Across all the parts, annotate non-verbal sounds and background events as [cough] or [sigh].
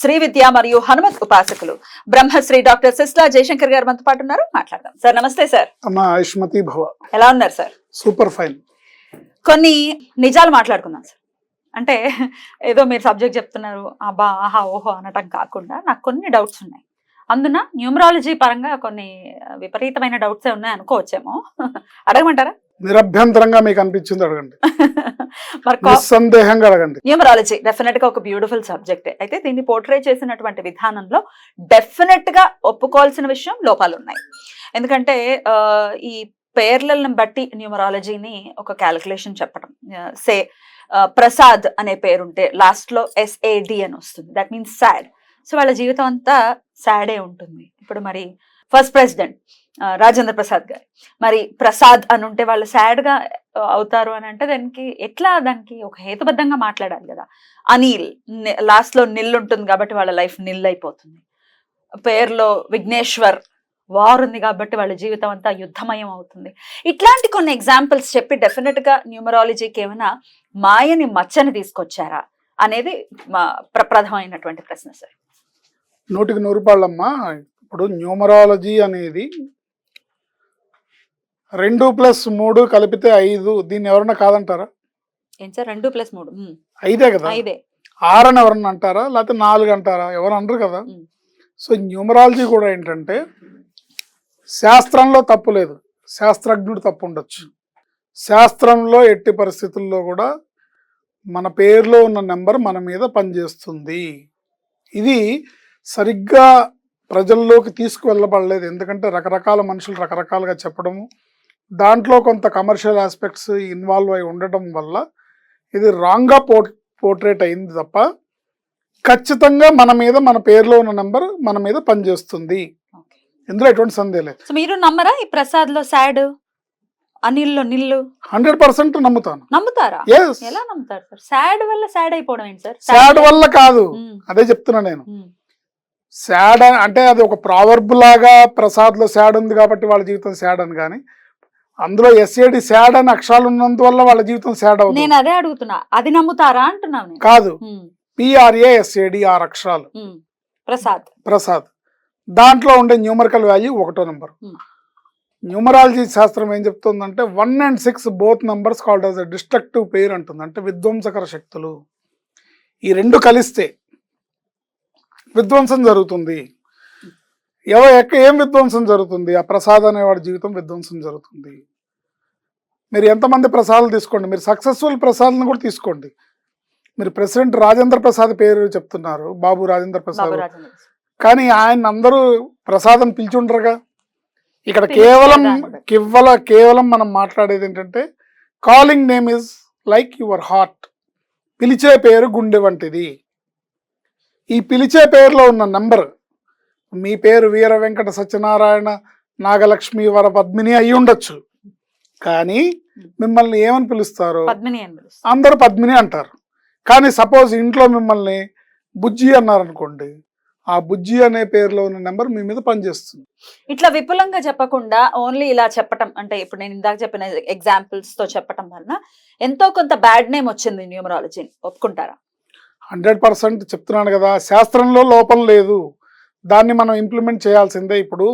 శ్రీ విద్య మరియు హనుమత్ ఉపాసకులు. బ్రహ్మశ్రీ డాక్టర్ సిస్లా జయశంకర్ గారు మనతో పాటు ఉన్నారు. మాట్లాడదాం. సార్ నమస్తే సార్. ఆయుష్మతి భవ. ఎలా ఉన్నారు సార్? Super fine. కొన్ని నిజాలు మాట్లాడుకుందాం సార్. అంటే ఏదో మీరు సబ్జెక్ట్ చెప్తున్నారు అబ్బా ఆహా ఓహో అనటం కాకుండా నాకు కొన్ని డౌట్స్ ఉన్నాయి. అందున న్యూమరాలజీ పరంగా కొన్ని విపరీతమైన డౌట్స్ ఉన్నాయి అనుకోవచ్చేమో అడగమంటారా? నిరభ్యంతరంగా మీకు అనిపించింది అడగండి. అడగండి. న్యూమరాలజీ డెఫినెట్గా ఒక బ్యూటిఫుల్ సబ్జెక్ట్ అయితే దీన్ని పోర్ట్రే చేసినటువంటి విధానంలో డెఫినెట్గా ఒప్పుకోవాల్సిన విషయం లోపాలు ఉన్నాయి ఎందుకంటే ఈ పేర్లను బట్టి న్యూమరాలజీని ఒక క్యాలిక్యులేషన్ చెప్పడం. సే ప్రసాద్ అనే పేరుంటే లాస్ట్లో ఎస్ఏడి అని వస్తుంది. దట్ మీన్స్ సాడ్ సో వాళ్ళ జీవితం అంతా సాడే ఉంటుంది. ఇప్పుడు మరి ఫస్ట్ ప్రెసిడెంట్ రాజేంద్ర ప్రసాద్ గారు. మరి ప్రసాద్ అని ఉంటే వాళ్ళు సాడ్గా గా అవుతారు అని అంటే దానికి ఎట్లా దానికి ఒక హేతుబద్ధంగా మాట్లాడాలి కదా. అనిల్ లాస్ట్లో నిల్ ఉంటుంది కాబట్టి వాళ్ళ లైఫ్ నిల్ అయిపోతుంది. పేరులో విఘ్నేశ్వర్ వార్ ఉంది కాబట్టి వాళ్ళ జీవితం అంతా యుద్ధమయం అవుతుంది. ఇట్లాంటి కొన్ని ఎగ్జాంపుల్స్ చెప్పి డెఫినెట్గా న్యూమరాలజీకి ఏమైనా మాయని మచ్చని తీసుకొచ్చారా? అనేది మా ప్రప్రథమైనటువంటి ప్రశ్న సార్ నూటికి నూరు ఇప్పుడు న్యూమరాలజీ అనేది రెండు ప్లస్ మూడు కలిపితే ఐదు దీన్ని ఎవరన్నా కాదంటారా? ఏం సార్ రెండు ప్లస్ మూడు ఐదే కదా? ఐదే. ఆరని ఎవరన్నా అంటారా? లేకపోతే నాలుగు అంటారా? ఎవరు అనరు కదా. సో న్యూమరాలజీ కూడా ఏంటంటే శాస్త్రంలో తప్పు లేదు. శాస్త్రజ్ఞుడు తప్పు ఉండొచ్చు. శాస్త్రంలో ఎట్టి పరిస్థితుల్లో కూడా మన పేరులో ఉన్న నెంబర్ మన మీద పనిచేస్తుంది. ఇది సరిగ్గా ప్రజల్లోకి తీసుకువెళ్ళబడలేదు. ఎందుకంటే రకరకాల మనుషులు రకరకాలుగా చెప్పడము దాంట్లో కొంత కమర్షియల్ ఆస్పెక్ట్స్ ఇన్వాల్వ్ అయి ఉండటం వల్ల ఇది రాంగ్గా పో పోర్ట్రేట్ అయింది తప్ప ఖచ్చితంగా మన మీద మన పేరులో ఉన్న నెంబర్ మన మీద పనిచేస్తుంది. ఇందులో ఎటువంటి సందేహం లేదు. మీరు నమ్మరా ఈ ప్రసాద్లో సాడ్ అనిల్లో నిల్లు? హండ్రెడ్ పర్సెంట్ నమ్ముతాను. నమ్ముతారా? ఎలా నమ్ముతారు సార్? సాడ్ వల్ల సాడ్ అయిపోవడం ఏంటి సార్? సాడ్ వల్ల కాదు. అదే చెప్తున్నా నేను. సాడ్ అంటే అది ఒక ప్రావర్బ్ లాగా ప్రసాద్లో సాడ్ ఉంది కాబట్టి వాళ్ళ జీవితం సాడ్ అని కానీ అందులో ఎస్ఏడి సాడ్ అని అక్షరాలు ఉన్నందువల్ల వాళ్ళ జీవితం నేను అవుతుంది. అదే అడుగుతున్నా. అది నమ్ముతారా అంటున్నాను నేను? కాదు. పిఆర్ఏ ఎస్ఏడి ఆరు అక్షరాలు. ప్రసాద్. ప్రసాద్. దాంట్లో ఉండే న్యూమరికల్ వాల్యూ ఒకటో నెంబర్. న్యూమరాలజీ శాస్త్రం ఏం చెప్తుందంటే one and six both numbers called as destructive pair అంటుంది. అంటే విధ్వంసకర శక్తులు. ఈ రెండు కలిస్తే విధ్వంసం జరుగుతుంది. ఎవ ఎక్క ఏం విధ్వంసం జరుగుతుంది? ఆ ప్రసాద్ అనేవాడి జీవితం విధ్వంసం జరుగుతుంది. మీరు ఎంతమంది ప్రసాదాలు తీసుకోండి? మీరు సక్సెస్ఫుల్ ప్రసాద్ని కూడా తీసుకోండి. మీరు ప్రెసిడెంట్ రాజేంద్ర ప్రసాద్ పేరు చెప్తున్నారు బాబు రాజేంద్ర ప్రసాద్. కానీ ఆయన అందరూ ప్రసాదం పిలిచుండరుగా. ఇక్కడ కేవలం. కేవల కేవలం మనం మాట్లాడేది ఏంటంటే calling name is like your heart పిలిచే పేరు గుండె వంటిది. ఈ పిలిచే పేరులో ఉన్న నంబర్ మీ పేరు వీర వెంకట సత్యనారాయణ నాగలక్ష్మి వర పద్మిని అయి ఉండొచ్చు. కానీ మిమ్మల్ని ఏమని పిలుస్తారు. అందరూ పద్మిని అంటారు. కానీ సపోజ్ ఇంట్లో మిమ్మల్ని బుజ్జి అన్నారనుకోండి ఆ బుజ్జి అనే పేరులో ఉన్న నెంబర్ మీ మీద పనిచేస్తుంది. ఇట్లా విపులంగా చెప్పకుండా ఓన్లీ ఇలా చెప్పటం అంటే ఇప్పుడు నేను ఇందాక చెప్పిన ఎగ్జాంపుల్స్తో చెప్పటం వలన ఎంతో కొంత బ్యాడ్ నేమ్ వచ్చింది న్యూమరాలజీ ఒప్పుకుంటారా? హండ్రెడ్ పర్సెంట్ చెప్తున్నాను కదా శాస్త్రంలో లోపం లేదు. దాన్ని మనం ఇంప్లిమెంట్ చేయాల్సిందే. ఇప్పుడు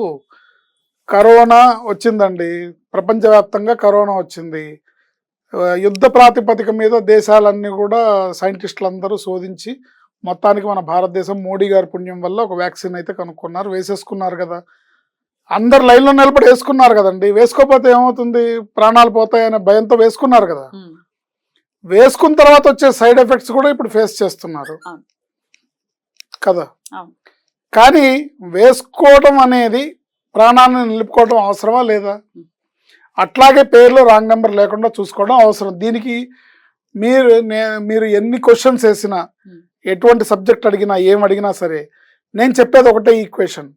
కరోనా వచ్చిందండి. ప్రపంచవ్యాప్తంగా కరోనా వచ్చింది. యుద్ధ ప్రాతిపదిక మీద దేశాలన్నీ కూడా సైంటిస్టులు అందరూ శోధించి మొత్తానికి మన భారతదేశం మోడీ గారి పుణ్యం వల్ల ఒక వ్యాక్సిన్ అయితే కనుక్కున్నారు. వేసేసుకున్నారు కదా. అందరు లైన్లో నిలబడి వేసుకున్నారు కదండి. వేసుకోకపోతే ఏమవుతుంది? ప్రాణాలు పోతాయనే భయంతో వేసుకున్నారు కదా. వేసుకున్న తర్వాత వచ్చే సైడ్ ఎఫెక్ట్స్ కూడా ఇప్పుడు ఫేస్ చేస్తున్నారు. కదా. కానీ వేసుకోవడం అనేది ప్రాణాన్ని నిలుపుకోవడం అవసరమా లేదా. అట్లాగే పేర్లో రాంగ్ నెంబర్ లేకుండా చూసుకోవడం అవసరం. దీనికి మీరు మీరు ఎన్ని క్వశ్చన్స్ వేసినా. ఎటువంటి సబ్జెక్ట్ అడిగినా ఏం అడిగినా సరే నేను చెప్పేది ఒకటే ఈక్వేషన్.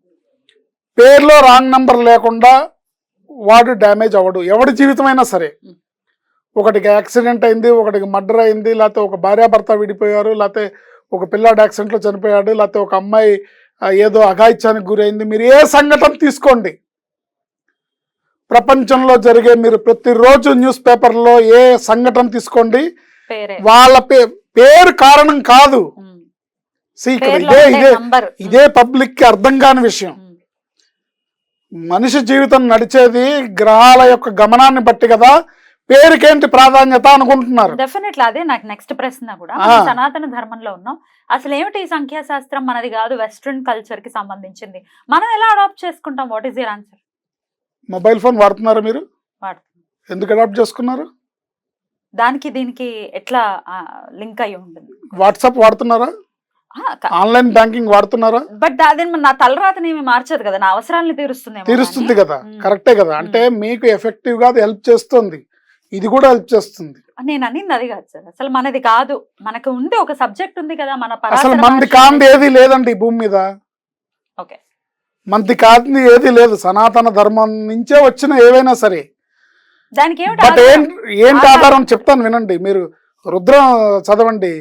పేర్లో రాంగ్ నెంబర్ లేకుండా వాడు డ్యామేజ్ అవ్వడు. ఎవడి జీవితమైనా సరే. ఒకటికి యాక్సిడెంట్ అయింది ఒకటికి మర్డర్ అయింది లేకపోతే ఒక భార్యాభర్త విడిపోయారు లేకపోతే ఒక పిల్లాడు యాక్సిడెంట్లో చనిపోయాడు లేకపోతే ఒక అమ్మాయి ఏదో అఘాయిత్యానికి గురైంది. మీరు ఏ సంఘటన తీసుకోండి. ప్రపంచంలో జరిగే మీరు ప్రతిరోజు న్యూస్ పేపర్లో ఏ సంఘటన తీసుకోండి. వాళ్ళ పేరు కారణం కాదు. ఇదే ఇదే ఇదే పబ్లిక్కి అర్థం కాని విషయం. మనిషి జీవితం నడిచేది గ్రహాల యొక్క గమనాన్ని బట్టి కదా. పేరుకేంటి ప్రాధాన్యత అనుకుంటున్నారు? డెఫినెట్లీ అదే నాకు నెక్స్ట్ ప్రశ్న కూడా. సనాతన ధర్మంలో ఉన్నాం. అసలు ఏమిటి ఈ సంఖ్యాశాస్త్రం? మనది కాదు వెస్ట్రన్ కల్చర్కి సంబంధించింది. మనం ఎలా అడాప్ట్ చేసుకుంటాం? What is your answer mobile phone వాడుతున్నారా మీరు? ఎందుకు అడాప్ట్ చేసుకున్నారు? దానికి దీనికి ఎట్లా లింక్ అయి ఉంటుంది? వాట్సాప్ వాడుతున్నారా? ఆన్లైన్ బ్యాంకింగ్ వాడుతున్నారా? బట్ అదే నా తలరాతని ఏమి మార్చదు కదా. నా అవసరాలను తీరుస్తుంది తీరుస్తుంది కదా. కరెక్టే కదా. అంటే మీకు ఎఫెక్టివ్గా హెల్ప్ చేస్తుంది. ఇది కూడా హెల్ప్ చేస్తుంది. నేను అనింది అది కాదు సార్. అసలు మనది కాదు. మనకు ఉంది ఒక సబ్జెక్ట్ ఉంది కదా మన అసలు భాష కాంది ఏది లేదండి ఈ భూమి మీద. ఓకే. మంది కాంది ఏది లేదు. సనాతన ధర్మం నుంచే వచ్చిన ఏవైనా సరే. దానికి? ఏంటి ఆధారం. చెప్తాను వినండి. మీరు రుద్రం చదవండి.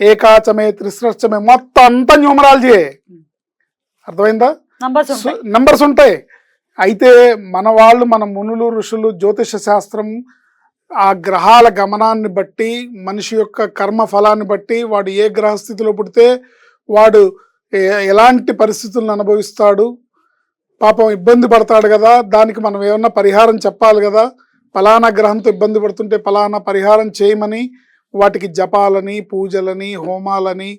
ఏకాచమే త్రిశ్రష్టమే మొత్తం అంతా న్యూమరాలజీ అర్థమైందా? నంబర్స్ ఉంటాయి. నంబర్స్ ఉంటాయి. అయితే మన వాళ్ళు మన మునులు ఋషులు జ్యోతిష శాస్త్రం ఆ గ్రహాల గమనాన్ని బట్టి మనిషి యొక్క కర్మ ఫలాన్ని బట్టి వాడు ఏ గ్రహ స్థితిలో పుడితే వాడు ఎలాంటి పరిస్థితులను అనుభవిస్తాడు? పాపం ఇబ్బంది పడతాడు కదా దానికి మనం ఏమన్నా పరిహారం చెప్పాలి కదా? ఫలానా గ్రహంతో ఇబ్బంది పడుతుంటే ఫలానా పరిహారం చేయమని వాటికి జపాలని పూజలని హోమాలని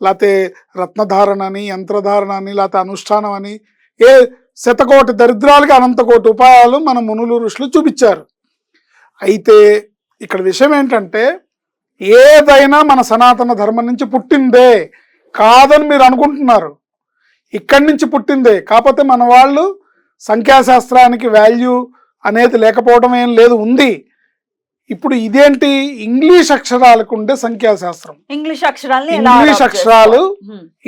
లేకపోతే రత్నధారణ అని యంత్రధారణ అని లేకపోతే అనుష్ఠానం అని ఏ శతకోటి దరిద్రాలకి అనంతకోటి ఉపాయాలు మన మునులు ఋషులు చూపించారు. అయితే ఇక్కడ విషయం ఏంటంటే ఏదైనా మన సనాతన ధర్మం నుంచి పుట్టిందే కాదని మీరు అనుకుంటున్నారు. ఇక్కడి నుంచి పుట్టిందే. కాకపోతే మన వాళ్ళు సంఖ్యాశాస్త్రానికి వాల్యూ అనేది లేకపోవడం ఏం లేదు ఉంది. ఇప్పుడు ఇదేంటి? ఇంగ్లీష్ అక్షరాలకు ఉండే సంఖ్యాశాస్త్రం. ఇంగ్లీష్ అక్షరాలని ఎలా ఇంగ్లీష్ అక్షరాలు.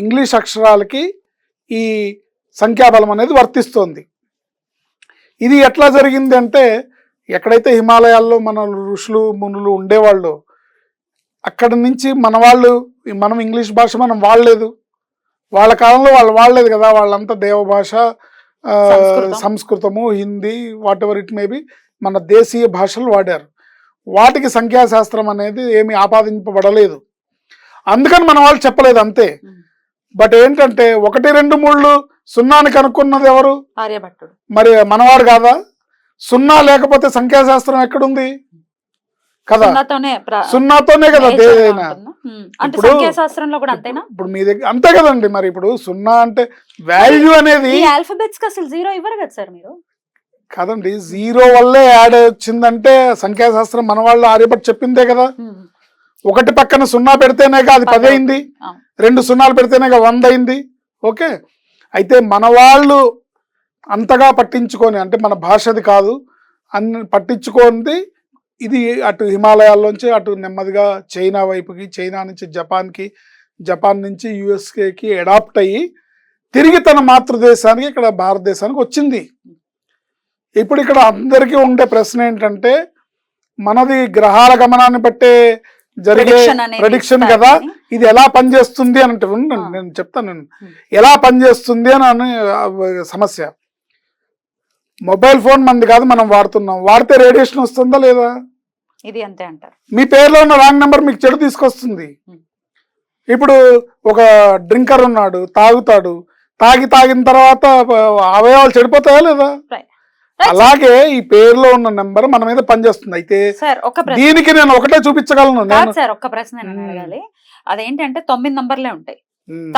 ఇంగ్లీష్ అక్షరాలకి ఈ సంఖ్యాబలం అనేది వర్తిస్తోంది. ఇది ఎట్లా జరిగింది అంటే ఎక్కడైతే హిమాలయాల్లో మన ఋషులు మునులు ఉండేవాళ్ళు అక్కడ నుంచి మన వాళ్ళు మనం ఇంగ్లీష్ భాష మనం వాడలేదు. వాళ్ళ కాలంలో వాళ్ళు వాడలేదు కదా వాళ్ళంతా దేవ భాష ఆ, సంస్కృతం. సంస్కృతము Hindi whatever it maybe మన దేశీయ భాషలు వాడారు. వాటికి సంఖ్యాశాస్త్రం అనేది ఏమి ఆపాదింపబడలేదు. అందుకని మన వాళ్ళు చెప్పలేదు అంతే. బట్ ఏంటంటే ఒకటి రెండు మూడు సున్నాని కనుక్కున్నది ఎవరు? ఆర్యభట్టుడు. మరి మనవాడు కాదా? సున్నా లేకపోతే సంఖ్యాశాస్త్రం ఎక్కడుంది? కదా. సున్నాతోనే కదా ఇప్పుడు- మీ దగ్గర అంతే కదండి మరి. ఇప్పుడు సున్నా అంటే వాల్యూ అనేది ఈ ఆల్ఫాబెట్స్కి అసలు జీరో ఇవ్వరు కదా సార్ మీరు? కాదండి. జీరో వల్లే యాడ్ వచ్చిందంటే సంఖ్యాశాస్త్రం మన వాళ్ళు ఆర్యభట్ చెప్పిందే కదా. ఒకటి పక్కన సున్నా పెడితేనేగా అది పది అయింది. రెండు సున్నాలు పెడితేనేగా వంద అయింది ఓకే. అయితే మన వాళ్ళు అంతగా పట్టించుకొని అంటే మన భాషది కాదు అన్ని పట్టించుకుంది ఇది అటు హిమాలయాల్లోంచి అటు నెమ్మదిగా చైనా వైపుకి చైనా నుంచి జపాన్కి జపాన్ నుంచి యుఎస్కేకి అడాప్ట్ అయ్యి తిరిగి తన మాతృదేశానికి ఇక్కడ భారతదేశానికి వచ్చింది. ఇప్పుడు ఇక్కడ అందరికీ ఉండే ప్రశ్న ఏంటంటే మనది గ్రహాల గమనాన్ని బట్టే జరిగే ప్రెడిక్షన్ కదా ఇది ఎలా పనిచేస్తుంది అని అంటే. నేను చెప్తాను నేను. ఎలా పనిచేస్తుంది అని సమస్య. మొబైల్ ఫోన్ మంది కాదు మనం వాడుతున్నాం. వాడితే రేడియేషన్ వస్తుందా లేదా? ఇది అంతే అంటారు. మీ పేరులో ఉన్న రాంగ్ నెంబర్ మీకు చెడు తీసుకొస్తుంది. ఇప్పుడు ఒక డ్రింకర్ ఉన్నాడు తాగుతాడు. తాగి తాగిన తర్వాత అవయవాలు చెడిపోతాయా లేదా? అలాగే ఈ పేరులో ఉన్న నెంబర్ మన మీద పనిచేస్తుంది. అయితే దీనికి నేను ఒకటే చూపించగలను. సార్ ఒక్క ప్రశ్న నేను మ్మ్. అడగాలి. అదేంటంటే తొమ్మిది నంబర్లే ఉంటాయి.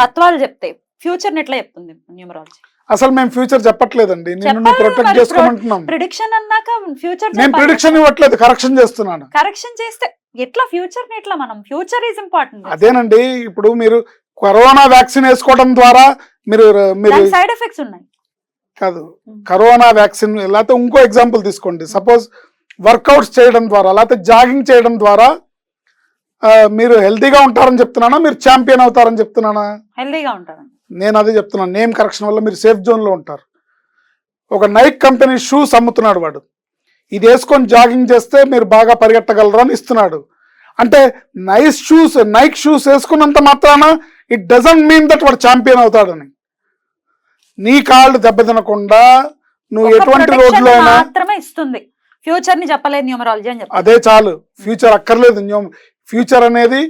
తత్వాలు చెప్తాయి. ఫ్యూచర్ ఎట్లా చెప్తుంది న్యూమరాలజీ అసలు మేము ఫ్యూచర్ చెప్పట్లేదండి. నిన్ను ప్రొటెక్ట్ చేసుకోమంటున్నాం. ప్రిడిక్షన్ అన్నాక ఫ్యూచర్ నేను ప్రిడిక్షన్ ఇవ్వట్లేదు కరెక్షన్ చేస్తున్నాను. కరెక్షన్ చేస్తే ఎట్లా ఫ్యూచర్ ఎట్లా మనం? ఫ్యూచర్ ఈజ్ ఇంపార్టెంట్ అదేనండి ఇప్పుడు మీరు కరోనా వ్యాక్సిన్ వేసుకోవడం ద్వారా మీరు మీరు సైడ్ ఎఫెక్ట్స్ ఉన్నాయి. కాదు. కరోనా వ్యాక్సిన్ లేకపోతే ఇంకో ఎగ్జాంపుల్ తీసుకోండి. సపోజ్ వర్కౌట్స్ చేయడం ద్వారా లేకపోతే జాగింగ్ చేయడం ద్వారా మీరు హెల్తీగా ఉంటారని చెప్తున్నానా? మీరు ఛాంపియన్ అవుతారని చెప్తున్నానా? హెల్దీగా ఉంటారు నేను అదే చెప్తున్నాను నేమ్ కరెక్షన్ వల్ల మీరు సేఫ్ జోన్లో ఉంటారు. ఒక నైక్ కంపెనీ షూస్ అమ్ముతున్నాడు వాడు. ఇది వేసుకొని జాగింగ్ చేస్తే మీరు బాగా పరిగెట్టగలరు అని ఇస్తున్నాడు. అంటే నైస్ షూస్ నైక్ షూస్ వేసుకున్నంత మాత్రాన ఇట్ డజంట్ మీన్ దట్ వాడు ఛాంపియన్ అవుతాడని. నీ కాళ్ళు దెబ్బతినకుండా నువ్వు ఎటువంటి రోడ్లో అయినా మాత్రమే ఇస్తుంది. ఫ్యూచర్ని చెప్పలేదు న్యూమరాలజీ అని చెప్పారు అదే చాలు. ఫ్యూచర్ అక్కర్లేదు. ఫ్యూచర్ అనేది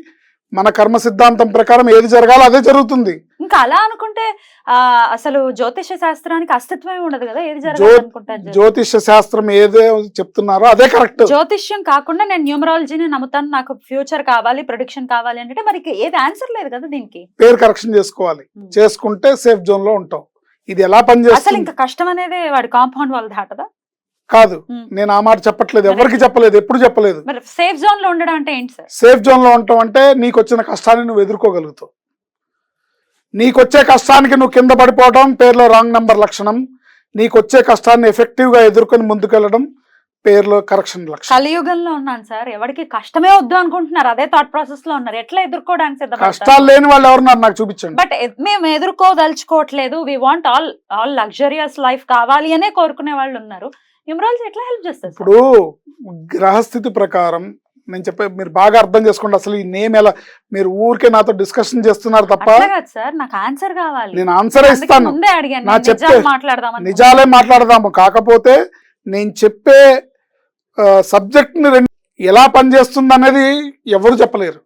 మన కర్మ సిద్ధాంతం ప్రకారం ఏది జరగాలో అదే జరుగుతుంది. ఇంకా అలా అనుకుంటే ఆ అసలు జ్యోతిష శాస్త్రానికి అస్తిత్వమే ఉండదు కదా ఏది జ్యో- జరగాలి అనుకుంటే అది. జరగదు. జ్యోతిష శాస్త్రం ఏదే చెప్తున్నారో అదే కరెక్ట్. జ్యోతిష్యం కాకుండా నేను న్యూమరాలజీని నమ్ముతాను నాకు ఫ్యూచర్ కావాలి ప్రొడిక్షన్ కావాలి అంటే మరి ఏది ఆన్సర్ లేదు కదా దీనికి. పేరు కరెక్షన్ చేసుకోవాలి. చేసుకుంటే సేఫ్ జోన్లో ఉంటాం. ఇది ఎలా అసలు పనిచేస్తుంది ఇంకా కష్టం అనేది వాడి కాంపౌండ్ వాళ్ళు దాటదా కాదు. నేను ఆ మాట చెప్పట్లేదు. ఎవరికి చెప్పలేదు. ఎప్పుడు చెప్పలేదు. సేఫ్ జోన్లో ఉండడం అంటే ఏంటి సార్ సేఫ్ జోన్లో ఉంటాం అంటే నీకు వచ్చిన కష్టాన్ని నువ్వు ఎదుర్కోగలుగుతావు. నీకు వచ్చే కష్టానికి నువ్వు కింద పడిపోవడం పేరులో రాంగ్ నంబర్ లక్షణం. నీకు వచ్చే కష్టాన్ని ఎఫెక్టివ్గా ఎదుర్కొని ముందుకెళ్ళడం పేరులో కరెక్షన్ లక్షణం. కలియుగంలో ఉన్నాను సార్ ఎవరికి కష్టమే వద్దు అనుకుంటున్నారు. అదే థాట్ ప్రాసెస్లో ఉన్నారు. ఎట్లా ఎదుర్కోవడానికి కష్టాలు లేని వాళ్ళు ఎవరున్నారు నాకు చూపించండి. బట్ మేము ఎదుర్కోదలుచుకోవట్లేదు. We want all all luxurious life కావాలి అనే కోరుకునే వాళ్ళు ఉన్నారు. న్యూమరాలజీ ఎట్లా హెల్ప్ చేస్తారు? ఇప్పుడు గ్రహస్థితి ప్రకారం నేను చెప్పే మీరు బాగా అర్థం చేసుకోండి అసలు ఈ నేమ్ ఎలా మీరు ఊరికే నాతో డిస్కషన్ చేస్తున్నారు తప్ప సార్ నాకు ఆన్సర్ కావాలి. నేను ఆన్సర్ ఇస్తాను. నా చెప్తే- నిజాలు మాట్లాడదాం నిజాలే మాట్లాడదాము. కాకపోతే నేను చెప్పే సబ్జెక్ట్ని ఎలా పనిచేస్తుంది అనేది ఎవరు చెప్పలేరు.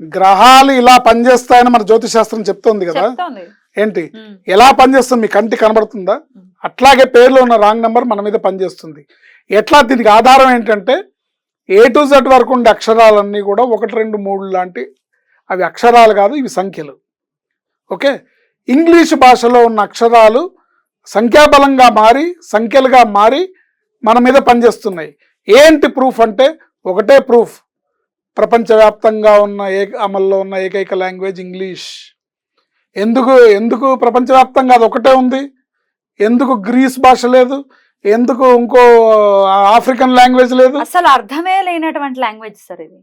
గ్రహాలు ఇలా పనిచేస్తాయని మన జ్యోతిష్ శాస్త్రం చెప్తోంది కదా. ఏంటి. ఎలా పనిచేస్తుంది? మీ కంటి కనబడుతుందా. అట్లాగే పేర్లో ఉన్న రాంగ్ నెంబర్ మన మీద పనిచేస్తుంది. ఎట్లా? దీనికి ఆధారం ఏంటంటే ఏ టు జెడ్ వరకు ఉండే అక్షరాలన్నీ కూడా ఒకటి రెండు మూడు లాంటి అవి అక్షరాలు కాదు ఇవి సంఖ్యలు. ఓకే? ఇంగ్లీష్ భాషలో ఉన్న అక్షరాలు సంఖ్యాబలంగా మారి సంఖ్యలుగా మారి మన మీద పనిచేస్తున్నాయి. ఏంటి ప్రూఫ్ అంటే ఒకటే ప్రూఫ్. ప్రపంచవ్యాప్తంగా ఉన్న ఏ అమల్లో ఉన్న ఏకైక లాంగ్వేజ్ ఇంగ్లీష్. ఎందుకు ఎందుకు ప్రపంచవ్యాప్తంగా అది ఒకటే ఉంది? ఎందుకు గ్రీస్ భాష లేదు? ఎందుకు ఇంకో ఆఫ్రికన్ లాంగ్వేజ్ లేదు? అసలు అర్థమే లేనటువంటి లాంగ్వేజ్ సార్ ఇది.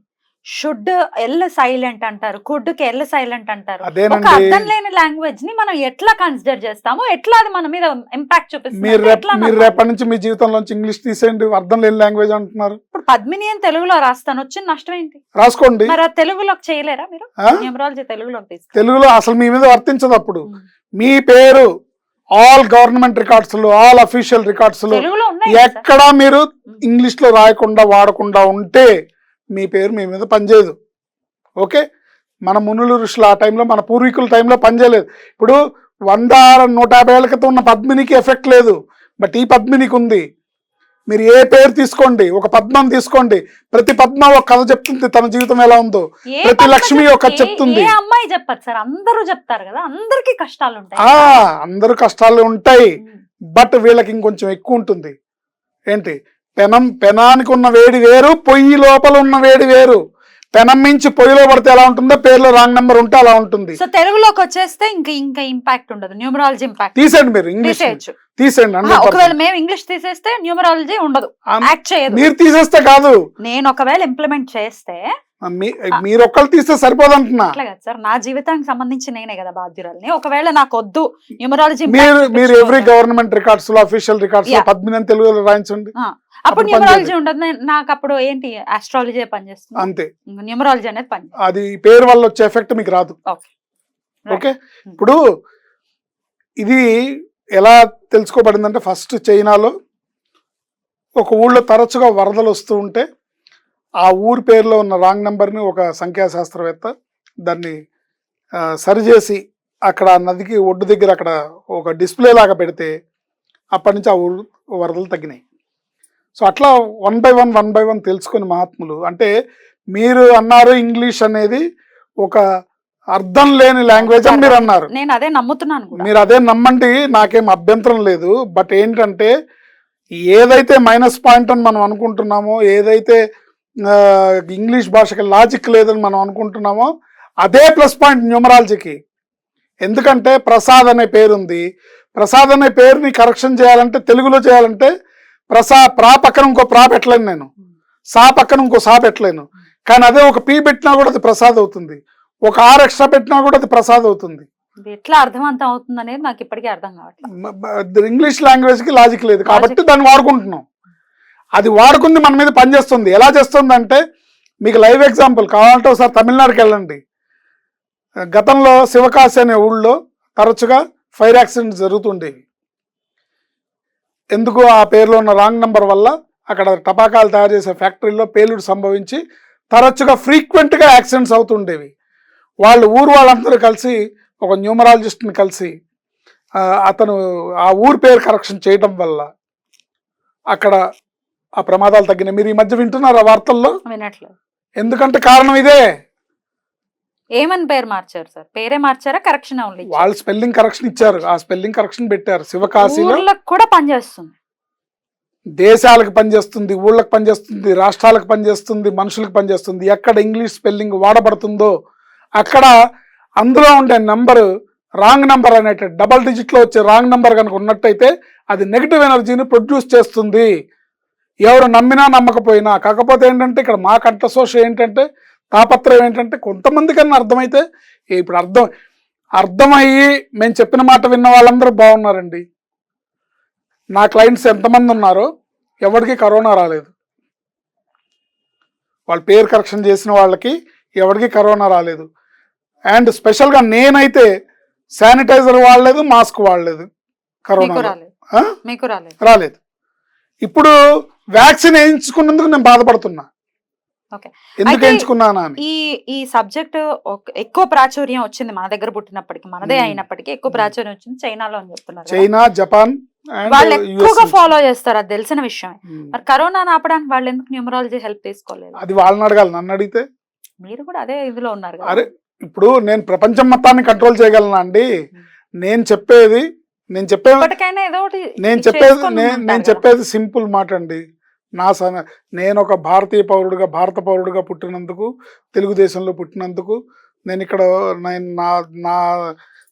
షుడ్ ఎల్ సైలెంట్ అంటారు కుడ్కి ఎల్ సైలెంట్ అంటారు. ఒక అర్థం లేని లాంగ్వేజ్ని మనం ఎట్లా కన్సిడర్ చేస్తాము ఎట్లా అది మన మీద ఇంపాక్ట్ చూపిస్తుంది మీరు? రేపటి నుంచి మీ జీవితంలోంచి ఇంగ్లీష్ తీసేయండి అర్థం లేని లాంగ్వేజ్ అంటున్నారు. ఇప్పుడు పద్మిని అని తెలుగులో రాస్తాను వచ్చిన నష్టం ఏంటి? రాసుకోండి. మరి ఆ తెలుగులోకి చేయలేరా మీరు? న్యూమరాలజీ తెలుగులోకి తీసుకు. తెలుగులో అసలు మీ మీద వర్తించదు అప్పుడు. మీ పేరు ఆల్ గవర్నమెంట్ రికార్డ్స్లో ఆల్ అఫీషియల్ రికార్డ్స్లో తెలుగులో. ఎక్కడా మీరు ఇంగ్లీష్లో రాయకుండా వాడకుండా ఉంటే మీ పేరు మీ మీద పనిచేయదు. ఓకే? మన మునులు ఋషులు ఆ టైంలో మన పూర్వీకుల టైంలో పనిచేయలేదు. ఇప్పుడు వంద నూట యాభై ఏళ్ళ క్రితం ఉన్న పద్మినికి ఎఫెక్ట్ లేదు. బట్ ఈ పద్మినికి ఉంది. మీరు ఏ పేరు తీసుకోండి ఒక పద్మం తీసుకోండి. ప్రతి పద్మ ఒక కథ చెప్తుంది తన జీవితం ఎలా ఉందో. ప్రతి లక్ష్మి ఒక చెప్- చెప్తుంది. అమ్మాయి చెప్పదు సార్. అందరూ చెప్తారు కదా అందరికీ కష్టాలు ఉంటాయి. అందరూ కష్టాలు ఉంటాయి. బట్ వీళ్ళకి ఇంకొంచెం ఎక్కువ ఉంటుంది. ఏంటి? పెనం పెనానికి ఉన్న వేడి వేరు పొయ్యి లోపల ఉన్న వేడి వేరు. పెనం మించి పొయ్యిలో పడితే ఎలా ఉంటుందో పేర్లో రాంగ్ నెంబర్ ఉంటే అలా ఉంటుంది. సో తెలుగులోకి వచ్చేస్తే ఇంకా ఇంకా ఇంపాక్ట్ ఉండదు. Numerology impact. తీసేయండి మీరు ఇంగ్లీష్. తీసేయచ్చు. తీసేయండి ఆ, 100%. ఒకవేళ మేము ఇంగ్లీష్ తీసేస్తే న్యూమరాలజీ ఉండదు. ఆ, యాక్ట్ చేయదు. మీరు తీసేస్తే కాదు. నేను ఒకవేళ ఇంప్లిమెంట్ చేస్తే మీరు ఒక్కళ్ళు తీస్తే సరిపోదంటున్నా అట్లా కదా సార్. నా జీవితానికి సంబంధించి నేనే కదా బాధ్యురాలని. ఒకవేళ నాకు వద్దు న్యూమరాలజీ మీరు మీరు ఎవ్రీ గవర్నమెంట్ రికార్డ్స్లో అఫీషియల్ రికార్డ్స్లో. పద్మిని తెలుగులో రాయించండి. అప్పుడు న్యూమరాలజీ ఉండదు. నాకు అప్పుడు ఏంటి ఆస్ట్రాలజీ పనిచేస్తుంది? అంతే. న్యూమరాలజీ అనేది పని అది పేరు వల్ల వచ్చే ఎఫెక్ట్ మీకు రాదు. ఓకే. ఓకే? ఇప్పుడు ఇది ఎలా తెలుసుకోబడిందంటే ఫస్ట్ చైనాలో ఒక ఊళ్ళో తరచుగా వరదలు వస్తూ ఉంటే ఆ ఊరి పేరులో ఉన్న రాంగ్ నెంబర్ని ఒక సంఖ్యాశాస్త్రవేత్త దాన్ని సరిచేసి అక్కడ నదికి ఒడ్డు దగ్గర అక్కడ ఒక డిస్ప్లే లాగా పెడితే అప్పటి నుంచి ఆ ఊరు వరదలు తగ్గినాయి. సో అట్లా one by one one by one తెలుసుకుని మహాత్ములు. అంటే మీరు అన్నారు ఇంగ్లీష్ అనేది ఒక అర్థం లేని లాంగ్వేజ్ అని మీరు అన్నారు. నేను అదే నమ్ముతున్నాను మీరు అదే నమ్మండి నాకేం అభ్యంతరం లేదు. బట్ ఏంటంటే ఏదైతే మైనస్ పాయింట్ అని మనం అనుకుంటున్నామో ఏదైతే ఇంగ్లీష్ భాషకి లాజిక్ లేదని మనం అనుకుంటున్నామో అదే ప్లస్ పాయింట్ న్యూమరాలజీకి ఎందుకంటే ప్రసాద్ అనే పేరు ఉంది ప్రసాద్ అనే పేరుని కరెక్షన్ చేయాలంటే తెలుగులో చేయాలంటే ప్రసా ప్రా పక్కన ఇంకో ప్రా పెట్టలేను నేను. సా పక్కన ఇంకో సా పెట్టలేను. కానీ అదే ఒక పీ పెట్టినా కూడా అది ప్రసాద్ అవుతుంది. ఒక ఆర్ ఎక్స్ట్రా పెట్టినా కూడా అది ప్రసాద్ అవుతుంది. ఎట్లా అర్థవంతం అవుతుంది అనేది నాకు ఇప్పటికీ అర్థం కావట్లేదు. ఇంగ్లీష్ లాంగ్వేజ్కి లాజిక్ లేదు. కాబట్టి దాన్ని వాడుకుంటున్నాం. అది వాడుకుంది మన మీద పనిచేస్తుంది ఎలా చేస్తుంది అంటే మీకు లైవ్ ఎగ్జాంపుల్ కావాలంటే ఒకసారి తమిళనాడుకి వెళ్ళండి. గతంలో శివకాశి అనే ఊళ్ళో తరచుగా ఫైర్ యాక్సిడెంట్స్ జరుగుతుండేవి. ఎందుకు ఆ పేరులో ఉన్న రాంగ్ నంబర్ వల్ల అక్కడ టపాకాలు తయారు చేసే ఫ్యాక్టరీలో పేలుడు సంభవించి తరచుగా ఫ్రీక్వెంట్గా యాక్సిడెంట్స్ అవుతుండేవి. వాళ్ళు ఊరు వాళ్ళందరూ కలిసి ఒక న్యూమరాలజిస్ట్ని కలిసి ఆ, అతను ఆ ఊరు పేరు కరెక్షన్ చేయడం వల్ల అక్కడ ఆ ప్రమాదాలు తగ్గినాయి. మీరు ఈ మధ్య వింటున్నారా వార్తల్లో? వినట్లేదు. ఎందుకంటే కారణం ఇదే. ఏమని పేరు మార్చారు సార్? పేరే మార్చారా? కరెక్షన్ ఓన్లీ వాళ్ళు స్పెల్లింగ్ కరెక్షన్ ఇచ్చారు. ఆ స్పెల్లింగ్ కరెక్షన్ పెట్టారు. శివకాశిలో ఊర్లకు కూడా పనిచేస్తుంది దేశాలకు పనిచేస్తుంది ఊళ్ళకి పనిచేస్తుంది రాష్ట్రాలకు పనిచేస్తుంది మనుషులకు పనిచేస్తుంది ఎక్కడ ఇంగ్లీష్ స్పెల్లింగ్ వాడబడుతుందో అక్కడ అందులో ఉండే నంబర్ రాంగ్ నంబర్ అనేట డబల్ డిజిట్లో వచ్చే రాంగ్ నంబర్ కనుక ఉన్నట్టయితే అది నెగిటివ్ ఎనర్జీని ప్రొడ్యూస్ చేస్తుంది. ఎవరు నమ్మినా నమ్మకపోయినా కాకపోతే ఏంటంటే ఇక్కడ మా కంఠశోష ఏంటంటే తాపత్రయం ఏంటంటే కొంతమంది కన్నా అర్థమైతే ఇప్పుడు అర్థం అర్థమయ్యి మేము చెప్పిన మాట విన్న వాళ్ళందరూ బాగున్నారండి. నా క్లయింట్స్ ఎంతమంది ఉన్నారో ఎవరికి కరోనా రాలేదు. వాళ్ళ పేరు కరెక్షన్ చేసిన వాళ్ళకి ఎవరికి కరోనా రాలేదు. అండ్ స్పెషల్గా నేనైతే శానిటైజర్ వాడలేదు మాస్క్ వాడలేదు. కరోనా రాలేదు. ఇప్పుడు వ్యాక్సిన్ వేయించుకున్నందుకు నేను బాధపడుతున్నా. ఎందుకు ఈ ఈ సబ్జెక్ట్ ఎక్కువ ప్రాచుర్యం వచ్చింది మన దగ్గర పుట్టినప్పటికి మనదే. అయినప్పటికీ ఎక్కువ ప్రాచుర్యం వచ్చింది చైనాలో అని చెప్తున్నారు. చైనా జపాన్ వాళ్ళు ఎక్కువగా. ఫాలో చేస్తారు అది తెలిసిన విషయం. మరి కరోనా ఆపడానికి వాళ్ళు ఎందుకు న్యూమరాలజీ హెల్ప్ తీసుకోలేదు అది వాళ్ళని అడగాలి నన్ను అడిగితే మీరు కూడా అదే ఇదిలో ఉన్నారు అరే ఇప్పుడు నేను ప్రపంచం మొత్తాన్ని కంట్రోల్ చేయగలనా అండి నేను చెప్పేది నేను చెప్పేది ఇప్పటికైనా ఏదో ఒకటి నేను చెప్పేది నేను. చెప్పేది సింపుల్ మాట అండి నా సన నేను ఒక భారతీయ పౌరుడిగా భారత పౌరుడిగా పుట్టినందుకు తెలుగుదేశంలో పుట్టినందుకు నేను ఇక్కడ నేను నా నా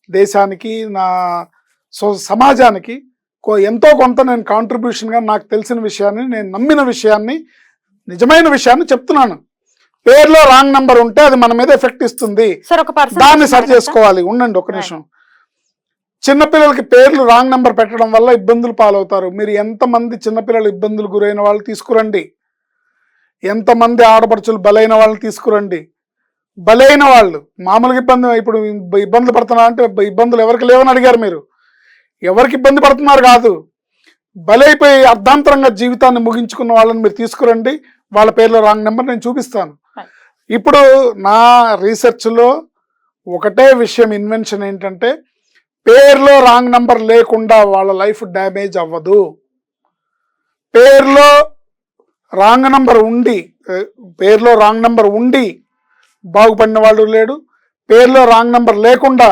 దేశానికి నా సో సమాజానికి ఎంతో కొంత నేను కాంట్రిబ్యూషన్గా నాకు తెలిసిన విషయాన్ని నేను నమ్మిన విషయాన్ని నిజమైన విషయాన్ని చెప్తున్నాను. పేరులో రాంగ్ నంబర్ ఉంటే అది మన మీద ఎఫెక్ట్ ఇస్తుంది. దాన్ని సరి చేసుకోవాలి. ఉండండి ఒక నిమిషం. చిన్నపిల్లలకి పేర్లు రాంగ్ నెంబర్ పెట్టడం వల్ల ఇబ్బందులు పాలవుతారు. మీరు ఎంతమంది చిన్నపిల్లలు ఇబ్బందులు గురైన వాళ్ళు తీసుకురండి. ఎంతమంది ఆడపడుచులు బలైన వాళ్ళని తీసుకురండి. బలైన వాళ్ళు మామూలుగా ఇబ్బంది ఇప్పుడు ఇబ్బందులు పడుతున్నారు అంటే ఇబ్బందులు ఎవరికి లేవని అడిగారు మీరు. ఎవరికి ఇబ్బంది పడుతున్నారు కాదు. బలైపోయి అర్ధాంతరంగా జీవితాన్ని ముగించుకున్న వాళ్ళని మీరు తీసుకురండి. వాళ్ళ పేర్లో రాంగ్ నెంబర్ నేను చూపిస్తాను. ఇప్పుడు నా రీసెర్చ్లో ఒకటే విషయం ఇన్వెన్షన్ ఏంటంటే పేర్లో రాంగ్ నంబర్ లేకుండా వాళ్ళ లైఫ్ డ్యామేజ్ అవ్వదు. పేర్లో రాంగ్ నంబర్ ఉండి పేర్లో రాంగ్ నంబర్ ఉండి బాగుపడిన వాడు లేడు. పేర్లో రాంగ్ నంబర్ లేకుండా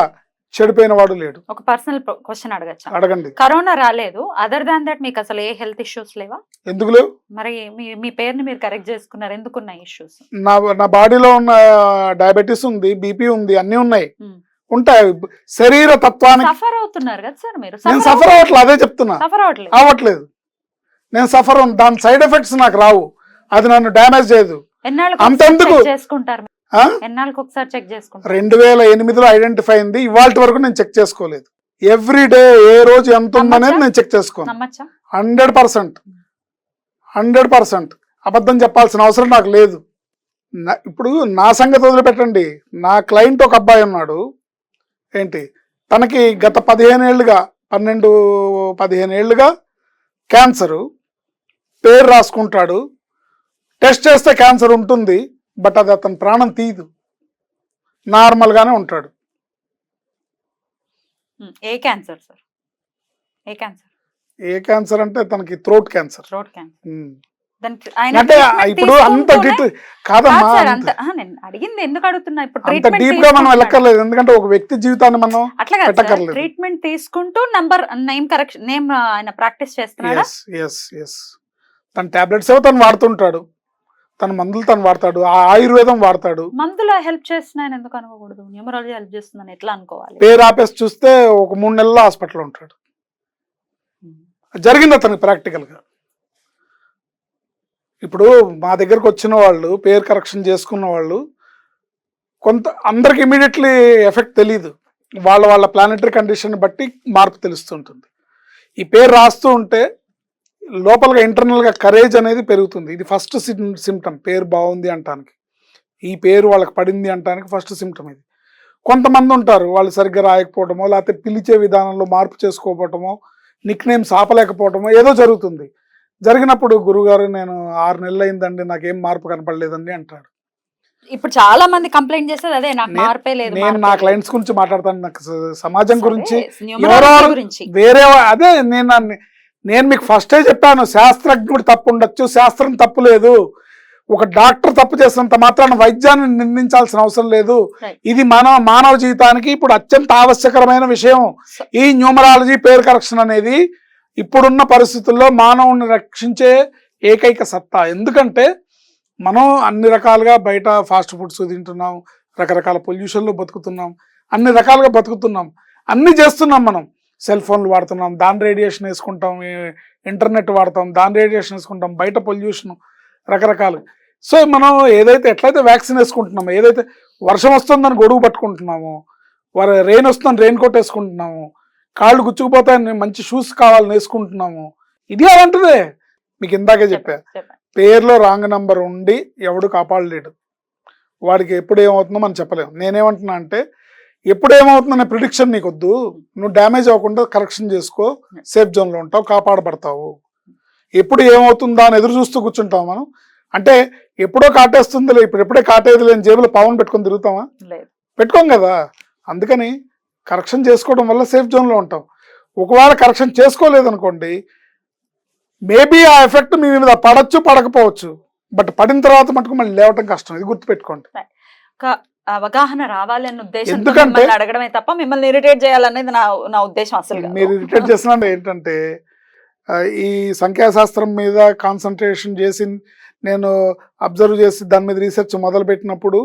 చెడిపోయిన వాడు లేడు. ఒక పర్సనల్ క్వశ్చన్ అడగచ్చా? అడగండి. కరోనా రాలేదు. అదర్ దాన్ దట్ మీకు అసలు ఏ హెల్త్ ఇష్యూస్ లేవా? ఎందుకు లేవు? మరి మీ మీ పేరుని మీరు కరెక్ట్ చేసుకున్నారు. ఎందుకున్నాయి ఇష్యూస్? నా నా బాడీలో ఉన్న డయాబెటీస్ ఉంది బీపీ ఉంది అన్నీ ఉన్నాయి. ఉంటాయి. శరీర తత్వానికి సఫర్ అవుతున్నారు కదా సార్ మీరు? నేను సఫర్ అవ్వట్లేదు అదే చెప్తున్నా. సఫర్ అవ్వట్లేదు. అవ్వట్లేదు. నేను సఫర్ దాని సైడ్ ఎఫెక్ట్స్ నాకు రావు. అది నన్ను డ్యామేజ్ చేయదు. అంతెందుకు? రెండు వేల ఎనిమిదిలో ఐడెంటిఫై అయింది. ఇవాళ వరకు నేను చెక్ చేసుకోలేదు. ఎవ్రీ డే ఏ రోజు ఎంత ఉందనేది నేను చెక్ చేసుకోను. Hundred percent. Hundred percent. అబద్ధం చెప్పాల్సిన అవసరం నాకు లేదు. ఇప్పుడు నా సంగతి వదిలిపెట్టండి. నా క్లయింట్ ఒక అబ్బాయి ఉన్నాడు. ఏంటి? తనకి గత పదిహేను ఏళ్ళుగా పన్నెండు పదిహేను ఏళ్ళుగా క్యాన్సరు. పేరు రాసుకుంటాడు. టెస్ట్ చేస్తే క్యాన్సర్ ఉంటుంది బట్ అది అతని ప్రాణం తీయదు. నార్మల్గానే ఉంటాడు. ఏ క్యాన్సర్ సార్? ఏ క్యాన్సర్? ఏ క్యాన్సర్ అంటే తనకి థ్రోట్ క్యాన్సర్. Throat cancer. అంటే ఇప్పుడు అంత కాదమ్మా అడిగింది ఎందుకు అడుగుతున్నా? ఇప్పుడు అంత ట్రీట్మెంట్ డీప్గా మనం వెళ్ళక్కర్లేదు. ఎందుకంటే ఒక వ్యక్తి జీవితాన్ని మనం అట్లా పెట్టక్కర్లేదు. ట్రీట్మెంట్ తీసుకుంటూ నంబర్ నేమ్ కరెక్షన్ నేమ్ ఆయన ప్రాక్టీస్ చేస్తున్నాడా? ఎస్ ఎస్ తన టాబ్లెట్స్ ఏవో తను వాడుతుంటాడు. తన మందులు తను వాడతాడు. ఆ ఆయుర్వేదం వాడతాడు. మందులో హెల్ప్ చేస్తున్నాయని ఎందుకు అనుకోకూడదు? న్యూమరాలజీ హెల్ప్ చేస్తుందని ఎట్లా అనుకోవాలి? పేరు ఆపేసి చూస్తే ఒక మూడు నెలల్లో హాస్పిటల్ ఉంటాడు. జరిగింది అతనికి ప్రాక్టికల్గా. ఇప్పుడు మా దగ్గరకు వచ్చిన వాళ్ళు పేరు కరెక్షన్ చేసుకున్న వాళ్ళు కొంత అందరికి ఇమీడియట్లీ ఎఫెక్ట్ తెలియదు వాళ్ళ వాళ్ళ ప్లానెటరీ కండిషన్ బట్టి మార్పు తెలుస్తుంటుంది. ఈ పేరు రాస్తూ ఉంటే లోపలగా ఇంటర్నల్గా కరేజ్ అనేది పెరుగుతుంది. ఇది ఫస్ట్ సిమ్టమ్ పేరు బాగుంది అంటానికి. ఈ పేరు వాళ్ళకి పడింది అంటానికి ఫస్ట్ సిమ్టమ్ ఇది. కొంతమంది ఉంటారు వాళ్ళు సరిగ్గా రాయకపోవటమో లేకపోతే పిలిచే విధానంలో మార్పు చేసుకోకపోవటమో నిక్ నేమ్స్ ఆపలేకపోవటమో ఏదో జరుగుతుంది. జరిగినప్పుడు గురుగారు నేను ఆరు నెలలు అయిందండి నాకేం మార్పు కనపడలేదండి అంటాడు ఇప్పుడు చాలా మంది కంప్లైంట్ చేసేది అదే నాకు మార్పే లేదు నేను నా. క్లయింట్స్ గురించి మాట్లాడతాను నాకు సమాజం గురించి వేరే అదే నేను నేను మీకు ఫస్టే చెప్పాను శాస్త్రజ్ఞుడు తప్పు ఉండొచ్చు శాస్త్రం తప్పు లేదు ఒక డాక్టర్ తప్పు చేసినంత మాత్రాన వైద్యాన్ని నిర్ణయించాల్సిన అవసరం లేదు. ఇది మన మానవ జీవితానికి ఇప్పుడు అత్యంత ఆవశ్యకరమైన విషయం ఈ న్యూమరాలజీ పేరు కరెక్షన్ అనేది ఇప్పుడున్న పరిస్థితుల్లో మానవుని రక్షించే ఏకైక సత్తా. ఎందుకంటే మనం అన్ని రకాలుగా బయట ఫాస్ట్ ఫుడ్స్ తింటున్నాం రకరకాల పొల్యూషన్లో బతుకుతున్నాం అన్ని రకాలుగా బతుకుతున్నాం. అన్ని చేస్తున్నాం మనం. సెల్ ఫోన్లు వాడుతున్నాం దాని రేడియేషన్ వేసుకుంటాం ఇంటర్నెట్ వాడతాం దాని రేడియేషన్ వేసుకుంటాం బయట పొల్యూషన్ రకరకాలు. సో మనం ఏదైతే ఎట్లయితే వ్యాక్సిన్ వేసుకుంటున్నామో ఏదైతే వర్షం వస్తుందని గొడుగు పట్టుకుంటున్నామో వర రెయిన్ వస్తుందని రెయిన్ కోట్ వేసుకుంటున్నాము కాళ్ళు గుచ్చుకుపోతాయని మంచి షూస్ కావాలని వేసుకుంటున్నాము. ఇది అలాంటిదే. మీకు ఇందాకే చెప్పా. పేర్లో రాంగ్ నంబర్ ఉండి ఎవడు కాపాడలేడు. వాడికి ఎప్పుడు ఏమవుతుందో మనం చెప్పలేము నేనేమంటున్నా అంటే ఎప్పుడు ఏమవుతుందనే ప్రిడిక్షన్ నీకు వద్దు నువ్వు డ్యామేజ్ అవ్వకుండా కరెక్షన్ చేసుకో. సేఫ్ జోన్లో ఉంటావు కాపాడబడతావు. ఎప్పుడు ఏమవుతుందా అని ఎదురు చూస్తూ కూర్చుంటాం మనం. అంటే ఎప్పుడో కాటేస్తుందిలే ఇప్పుడు ఎప్పుడే కాటేది లేని జేబులో పవన్ పెట్టుకొని తిరుగుతామా? పెట్టుకోం కదా. అందుకని కరెక్షన్ చేసుకోవడం వల్ల సేఫ్ జోన్లో ఉంటాం. ఒకవేళ కరెక్షన్ చేసుకోలేదు అనుకోండి మేబీ ఆ ఎఫెక్ట్ మీ మీద పడచ్చు పడకపోవచ్చు. బట్ పడిన తర్వాత మటుకు మళ్ళీ లేవటం కష్టం. ఇది గుర్తుపెట్టుకోండి. అవగాహన రావాలి అన్న ఉద్దేశం ఎందుకంటే- అడగడమే తప్ప మిమ్మల్ని ఇరిటేట్ చేయాలనేది నా నా ఉద్దేశం అసలు. మీరు ఇరిటేట్ [laughs] చేసిన ఏంటంటే ఈ సంఖ్యాశాస్త్రం మీద కాన్సన్ట్రేషన్ చేసి నేను అబ్జర్వ్ చేసి దాని మీద రీసెర్చ్ మొదలు పెట్టినప్పుడు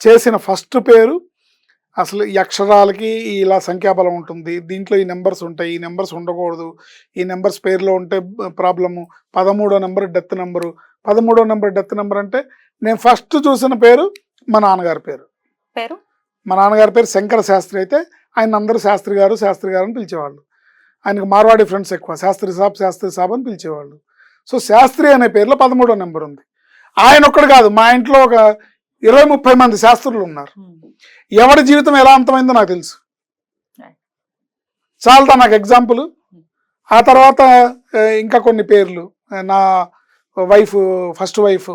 చేసిన ఫస్ట్ పేరు అసలు ఈ అక్షరాలకి ఇలా సంఖ్యాబలం ఉంటుంది. దీంట్లో ఈ నెంబర్స్ ఉంటాయి. ఈ నెంబర్స్ ఉండకూడదు. ఈ నెంబర్స్ పేరులో ఉంటే ప్రాబ్లము. పదమూడో నెంబర్ డెత్ నెంబరు. పదమూడో నెంబర్ డెత్ నెంబర్ అంటే నేను ఫస్ట్ చూసిన పేరు మా నాన్నగారి పేరు. పేరు? మా నాన్నగారి పేరు శంకర శాస్త్రి అయితే ఆయన అందరూ శాస్త్రి గారు శాస్త్రి గారు అని పిలిచేవాళ్ళు. ఆయనకు మార్వాడి ఫ్రెండ్స్ ఎక్కువ. శాస్త్రి సాబ్ శాస్త్రి సాబ్ అని పిలిచేవాళ్ళు. సో శాస్త్రి అనే పేరులో పదమూడో నెంబర్ ఉంది. ఆయన ఒక్కడు కాదు. మా ఇంట్లో ఒక ఇరవై ముప్పై మంది శాస్త్రులు ఉన్నారు. ఎవరి జీవితం ఎలా అంతమైందో నాకు తెలుసు. చాలదా నాకు ఎగ్జాంపుల్? ఆ తర్వాత ఇంకా కొన్ని పేర్లు. నా వైఫ్ ఫస్ట్ వైఫ్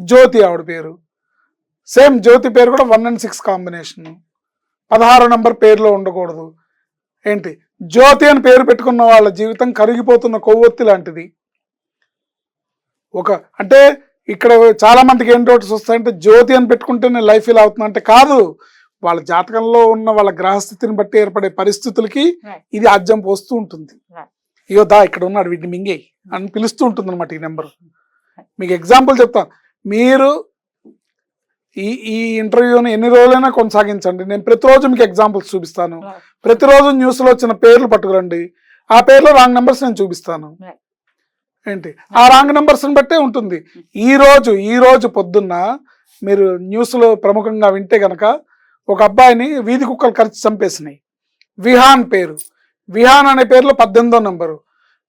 జ్యోతి ఆవిడ పేరు. సేమ్ జ్యోతి పేరు కూడా వన్ అండ్ సిక్స్ కాంబినేషన్. పదహారు నంబర్ పేరులో ఉండకూడదు. ఏంటి? జ్యోతి అని పేరు పెట్టుకున్న వాళ్ళ జీవితం కరిగిపోతున్న కొవ్వొత్తి లాంటిది. ఒక అంటే ఇక్కడ చాలా మందికి ఏం డౌట్స్ వస్తాయంటే జ్యోతి అని పెట్టుకుంటేనే లైఫ్ ఇలా అవుతుంది అంటే కాదు వాళ్ళ జాతకంలో ఉన్న వాళ్ళ గ్రహస్థితిని బట్టి ఏర్పడే పరిస్థితులకి. ఇది ఆజ్యం పోస్తూ ఉంటుంది. ఇగో దా ఇక్కడ ఉన్నాడు వీటిని మింగే అని పిలుస్తూ ఉంటుంది అనమాట ఈ నెంబర్ మీకు ఎగ్జాంపుల్ చెప్తాను మీరు ఈ ఈ ఇంటర్వ్యూని ఎన్ని రోజులైనా కొనసాగించండి నేను ప్రతిరోజు మీకు ఎగ్జాంపుల్స్ చూపిస్తాను. ప్రతిరోజు న్యూస్లో వచ్చిన పేర్లు పట్టుకురండి ఆ పేర్లో రాంగ్ నెంబర్స్ నేను చూపిస్తాను. ఏంటి? ఆ రాంగ్ నెంబర్స్ని బట్టే ఉంటుంది. ఈ రోజు ఈ రోజు పొద్దున్న మీరు న్యూస్లో ప్రముఖంగా వింటే గనక ఒక అబ్బాయిని వీధి కుక్కలు ఖర్చు చంపేసినాయి. విహాన్ పేరు. విహాన్ అనే పేరులో పద్దెనిమిదో నెంబరు.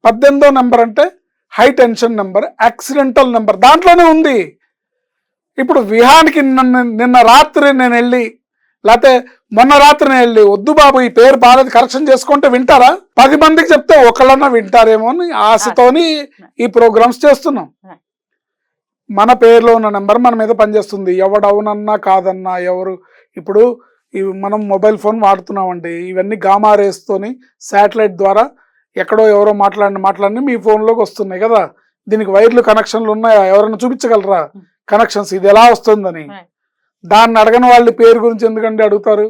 పద్దెనిమిదో నెంబర్ అంటే high tension number accidental number దాంట్లోనే ఉంది. ఇప్పుడు విహాన్కి నిన్న నిన్న రాత్రి నేను వెళ్ళి లేకపోతే మొన్న రాత్రి నేను వెళ్ళి వద్దు బాబు ఈ పేరు బాగాలేదు కరెక్షన్ చేసుకుంటే వింటారా? పది మందికి చెప్తే ఒకళ్ళన్నా వింటారేమో అని ఆశతోని ఈ ప్రోగ్రామ్స్ చేస్తున్నాం. మన పేరులో ఉన్న నెంబర్ మన మీద పనిచేస్తుంది. ఎవడు అవునన్నా కాదన్నా ఎవరు. ఇప్పుడు ఇవి మనం మొబైల్ ఫోన్ వాడుతున్నామండి. ఇవన్నీ గామా రేస్తోని శాటిలైట్ ద్వారా ఎక్కడో ఎవరో మాట్లాడిన మాట్లాడిన మీ ఫోన్లోకి వస్తున్నాయి కదా. దీనికి వైర్లు కనెక్షన్లు ఉన్నాయా? ఎవరైనా చూపించగలరా? కనెక్షన్స్ ఇది ఎలా వస్తుందని. దాన్ని అడగని వాళ్ళ పేరు గురించి ఎందుకంటే అడుగుతారు.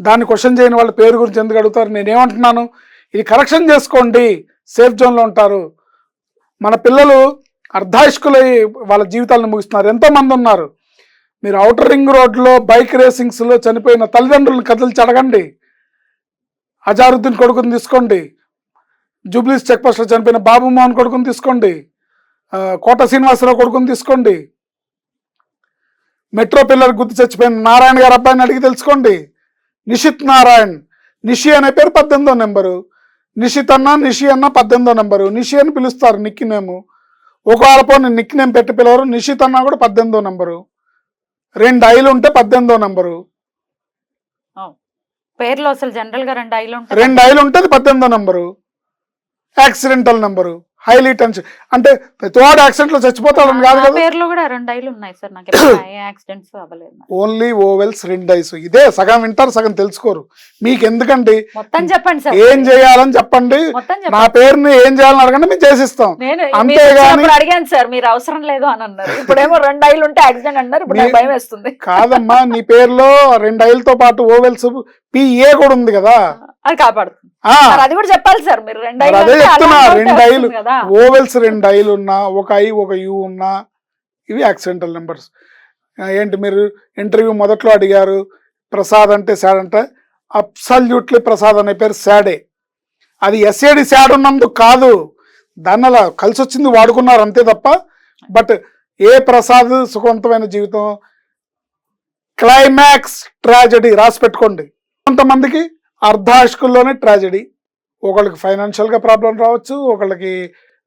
దాన్ని క్వశ్చన్ చేయని వాళ్ళ పేరు గురించి ఎందుకు అడుగుతారు? నేనేమంటున్నాను? ఇది కరెక్షన్ చేసుకోండి. సేఫ్ జోన్లో ఉంటారు. మన పిల్లలు అర్ధాయుష్కులై వాళ్ళ జీవితాలను ముగిస్తున్నారు. ఎంతో మంది ఉన్నారు. మీరు అవుటర్ రింగ్ రోడ్లో బైక్ రేసింగ్స్లో చనిపోయిన తల్లిదండ్రులను కదిలిచి అడగండి. అజారుద్దీన్ కొడుకుని తీసుకోండి. జూబ్లీస్ చెక్ పోస్ట్లో చనిపోయిన బాబు మోహన్ కొడుకుని తీసుకోండి. కోట శ్రీనివాసరావు కొడుకుని తీసుకోండి. మెట్రో పిల్లలు గుర్తు చచ్చిపోయిన నారాయణ గారు అబ్బాయిని అడిగి తెలుసుకోండి. నిషిత్ నారాయణ్ నిషి అనే పేరు పద్దెనిమిదో నెంబరు. నిషిత్ అన్న నిషి అన్న పద్దెనిమిదో నెంబరు. నిషి అని పిలుస్తారు నిక్కి నేము. ఒకవేళ పోనీ నిక్ నేమ్ పెట్టి పిలవరు నిషిత్ అన్న కూడా పద్దెనిమిదో నెంబరు. రెండు ఐలు ఉంటే పద్దెనిమిదో నెంబరు. పేర్లో అసలు జనరల్గా రెండు ఐలు రెండు ఐలు ఉంటే అది పద్దెనిమిదో number. Accidental number. Highly tension అంటే ప్రతివాడు యాక్సిడెంట్లో చచ్చిపోతాడని కాదు పేర్లో కూడా రెండు ఐలు ఉన్నాయి సార్ నాకు ఏ యాక్సిడెంట్స్ [coughs] అవ్వలేదు నాకు. ఓన్లీ ఓవెల్స్ రెండు ఐస్ ఇదే సగం వింటారు సగం తెలుసుకోరు. మీకు ఎందుకండి మొత్తం చెప్పండి సార్. ఏం చేయాలని చెప్పండి. నా పేరుని ఏం చేయాలని అడగండి మేము చేసిస్తాం. అంతేగాని- అడిగాను సార్ మీరు అవసరం లేదు అని అన్నారు. ఇప్పుడేమో రెండు ఐలు ఉంటే యాక్సిడెంట్ అన్నారు ఇప్పుడు భయం వేస్తుంది. కాదమ్మా నీ పేరులో రెండు ఐలతో పాటు ఓవెల్స్ పిఏ కూడా ఉంది కదా. అది కాపాడుతుంది. అది కూడా చెప్పాలి సార్ మీరు రెండు అదే చెప్తున్నా, రెండు ఐలు. ఓవెల్స్ రెండు ఐలు ఉన్నా ఒక ఐ ఒక యు ఉన్నా ఇవి యాక్సిడెంటల్ నెంబర్స్. ఏంటి మీరు ఇంటర్వ్యూ మొదట్లో అడిగారు ప్రసాద్ అంటే శాడ్ అంటే అబ్సల్యూట్లీ ప్రసాద్ అనే పేరు శాడే అది ఎస్ఏడి శాడ్ ఉన్నందుకు కాదు దాన్ని అలా కలిసి వచ్చింది వాడుకున్నారు అంతే తప్ప బట్ ఏ ప్రసాద్ సుఖవంతమైన జీవితం క్లైమాక్స్ ట్రాజడీ రాసి పెట్టుకోండి. కొంతమందికి అర్ధాష్కుల్లోనే ట్రాజడీ. ఒకళ్ళకి ఫైనాన్షియల్గా ప్రాబ్లం రావచ్చు ఒకళ్ళకి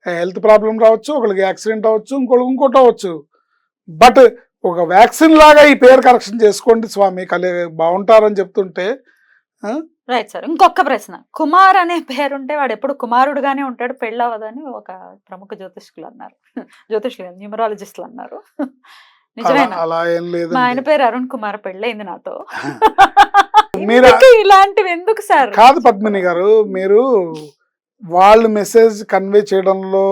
హెల్త్ ప్రాబ్లం రావచ్చు ఒకళ్ళకి యాక్సిడెంట్ అవ్వచ్చు ఇంకోళ్ళకి ఇంకోటి అవ్వచ్చు. బట్ ఒక వ్యాక్సిన్ లాగా ఈ పేరు కరెక్షన్ చేసుకోండి స్వామి కలి బాగుంటారని చెప్తుంటే రైట్ సార్. ఇంకొక ప్రశ్న. కుమార్ అనే పేరుంటే వాడు ఎప్పుడు కుమారుడుగానే ఉంటాడు పెళ్ళవదని ఒక ప్రముఖ జ్యోతిష్కులు అన్నారు. [laughs] జ్యోతిష్కులు న్యూమరాలజిస్టులు అన్నారు. అలా ఏం లేదు మా ఆయన పేరు అరుణ్ కుమార్ పెళ్ళైంది నాతో. [laughs] మీరు- ఇలాంటివి ఎందుకు సార్? కాదు పద్మిని గారు మీరు వాళ్ళు మెసేజ్ కన్వే చేయడంలో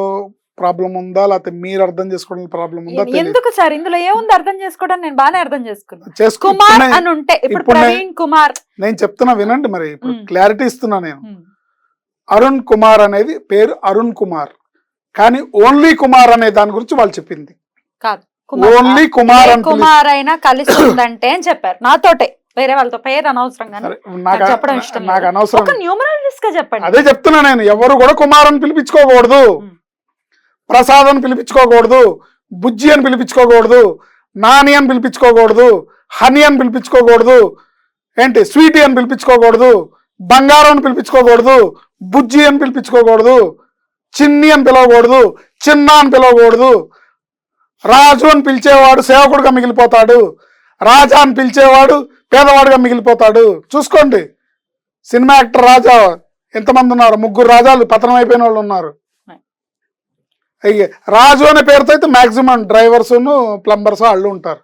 ప్రాబ్లం ఉందా? లేకపోతే మీరు అర్థం చేసుకోవడంలో ప్రాబ్లం ఉందా? ఎందుకు సార్? ఇందులో ఏముంది అర్థం చేసుకోవడం? నేను బాగానే అర్థం చేసుకున్నాను కుమార్ అని ఉంటే ఇప్పుడు ప్రవీణ్ కుమార్. నేను చెప్తున్నా వినండి మరి ఇప్పుడు. క్లారిటీ ఇస్తున్నా నేను. అరుణ్ కుమార్ అనేది పేరు అరుణ్ కుమార్. కానీ ఓన్లీ కుమార్ అనే దాని గురించి వాళ్ళు చెప్పింది. కాదు. ఓన్లీ కుమార్ కుమార్ అయినా కలిసి ఉందంటే అని చెప్పారు. నాతోటే. వేరే వాళ్ళతో పేరు అనవసరం కానీ చెప్పడం ఇష్టం నాకు లేదు. అనవసరం. ఒక న్యూమరాలజిస్ట్గా చెప్పండి. అదే చెప్తున్నా నేను. ఎవరు కూడా కుమార్ అని పిలిపించుకోకూడదు. ప్రసాద్ అని పిలిపించుకోకూడదు. బుజ్జి అని పిలిపించుకోకూడదు. నాని అని పిలిపించుకోకూడదు. హనీ అని పిలిపించుకోకూడదు. ఏంటి? స్వీటీ అని పిలిపించుకోకూడదు. బంగారం అని పిలిపించుకోకూడదు. బుజ్జి అని పిలిపించుకోకూడదు. చిన్ని అని పిలవకూడదు. చిన్న అని పిలవకూడదు. రాజు అని పిలిచేవాడు సేవకుడుగా మిగిలిపోతాడు. రాజా అని పిలిచేవాడు పేదవాడుగా మిగిలిపోతాడు. చూసుకోండి. సినిమా యాక్టర్ రాజా ఎంతమంది ఉన్నారు? ముగ్గురు రాజాలు పతనం అయిపోయిన వాళ్ళు ఉన్నారు. అయ్యే రాజు అనే పేరుతో అయితే మాక్సిమం డ్రైవర్స్ ప్లంబర్స్ వాళ్ళు ఉంటారు.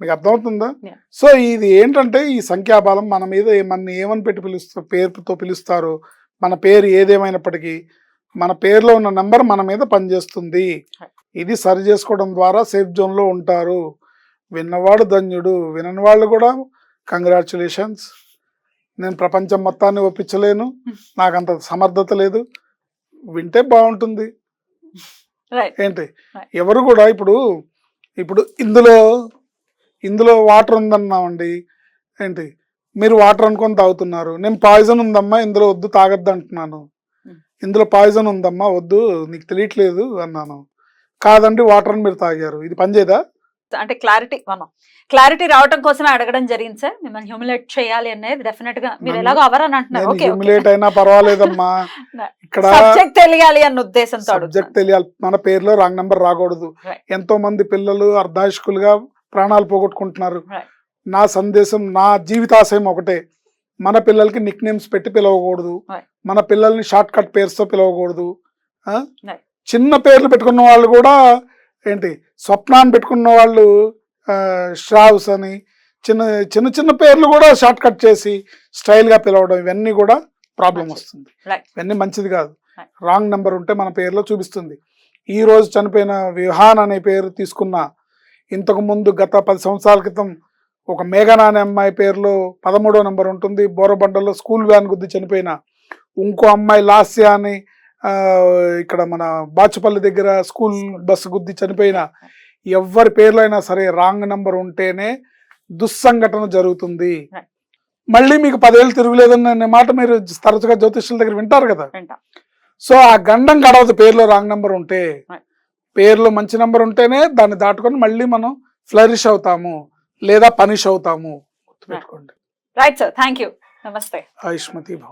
మీకు అర్థమవుతుందా. సో ఇది ఏంటంటే ఈ సంఖ్యాబలం మన మీద మన ఏమని పెట్టి పిలుస్తారు పేరుతో పిలుస్తారు మన పేరు ఏదేమైనప్పటికీ మన పేరులో ఉన్న నెంబర్ మన మీద పనిచేస్తుంది. ఇది సరి చేసుకోవడం ద్వారా సేఫ్ జోన్లో ఉంటారు. విన్నవాడు ధన్యుడు. వినని వాళ్ళు కూడా కంగ్రాచులేషన్స్. నేను ప్రపంచం మొత్తాన్ని ఒప్పించలేను. నాకు అంత సమర్థత లేదు. వింటే బాగుంటుంది. ఏంటి. ఎవరు కూడా ఇప్పుడు ఇప్పుడు ఇందులో ఇందులో వాటర్ ఉందన్నామండి. ఏంటి? మీరు వాటర్ అనుకొని తాగుతున్నారు. నేను పాయిజన్ ఉందమ్మా ఇందులో వద్దు తాగొద్దు అంటున్నాను Hmm. ఇందులో పాయిజన్ ఉందమ్మా వద్దు నీకు తెలియట్లేదు అన్నాను. కాదండి వాటర్ మీరు తాగారు. ఇది పనిచేయదా అంటే క్లారిటీ మనం క్లారిటీ రావటం కోసమే అడగడం జరిగింది సార్. మిమ్మల్ని హ్యూమిలేట్ చేయాలి అనేది డెఫినెట్గా మీరు ఎలాగో అవర్ అని అంటున్నారు. హ్యూమిలేట్ అయినా పర్వాలేదమ్మా. [laughs] ఇక్కడ సబ్జెక్ట్ తెలియాలి అన్న ఉద్దేశంతో సబ్జెక్ట్. తెలియాలి. మన పేరులో రాంగ్ నెంబర్ రాకూడదు. ఎంతో మంది పిల్లలు అర్ధాయుష్కులుగా ప్రాణాలు పోగొట్టుకుంటున్నారు. నా సందేశం నా జీవితాశయం ఒకటే. మన పిల్లలకి నిక్ నేమ్స్ పెట్టి పిలవకూడదు. మన పిల్లల్ని షార్ట్ కట్ పేర్స్తో పిలవకూడదు. చిన్న పేర్లు పెట్టుకున్న వాళ్ళు కూడా ఏంటి స్వప్నాన్ని పెట్టుకున్న వాళ్ళు ఆ, శ్రావ్స్ అని చిన్న చిన్న చిన్న పేర్లు కూడా షార్ట్ కట్ చేసి స్టైల్గా పిలవడం ఇవన్నీ కూడా ప్రాబ్లం. వస్తుంది. ఇవన్నీ మంచిది కాదు. రాంగ్ నెంబర్ ఉంటే మన పేరులో చూపిస్తుంది ఈ రోజు చనిపోయిన విహాన్ అనే పేరు తీసుకున్న ఇంతకు ముందు గత పది సంవత్సరాల క్రితం ఒక మేఘనా అనే అమ్మాయి పేరులో పదమూడో నెంబర్ ఉంటుంది బోరబండలో స్కూల్ వ్యాన్ గుద్ది చనిపోయిన ఇంకో అమ్మాయి లాస్య అని ఇక్కడ మన బాచుపల్లి దగ్గర స్కూల్ బస్సు గుద్ది చనిపోయిన ఎవరి పేర్లో అయినా సరే రాంగ్ నెంబర్ ఉంటేనే దుస్సంఘటన జరుగుతుంది. మళ్ళీ మీకు పదేళ్ళు తిరుగులేదన్న మాట మీరు తరచుగా జ్యోతిష్యుల దగ్గర వింటారు కదా. సో ఆ గండం గడవదు పేర్లో రాంగ్ నెంబర్ ఉంటే. పేర్లో మంచి నెంబర్ ఉంటేనే దాన్ని దాటుకొని మళ్ళీ మనం ఫ్లరిష్ అవుతాము లేదా పనిష్ అవుతాము. గుర్తుపెట్టుకోండి. రైట్ సార్ థ్యాంక్ యూ నమస్తే ఆయుష్మతి భవ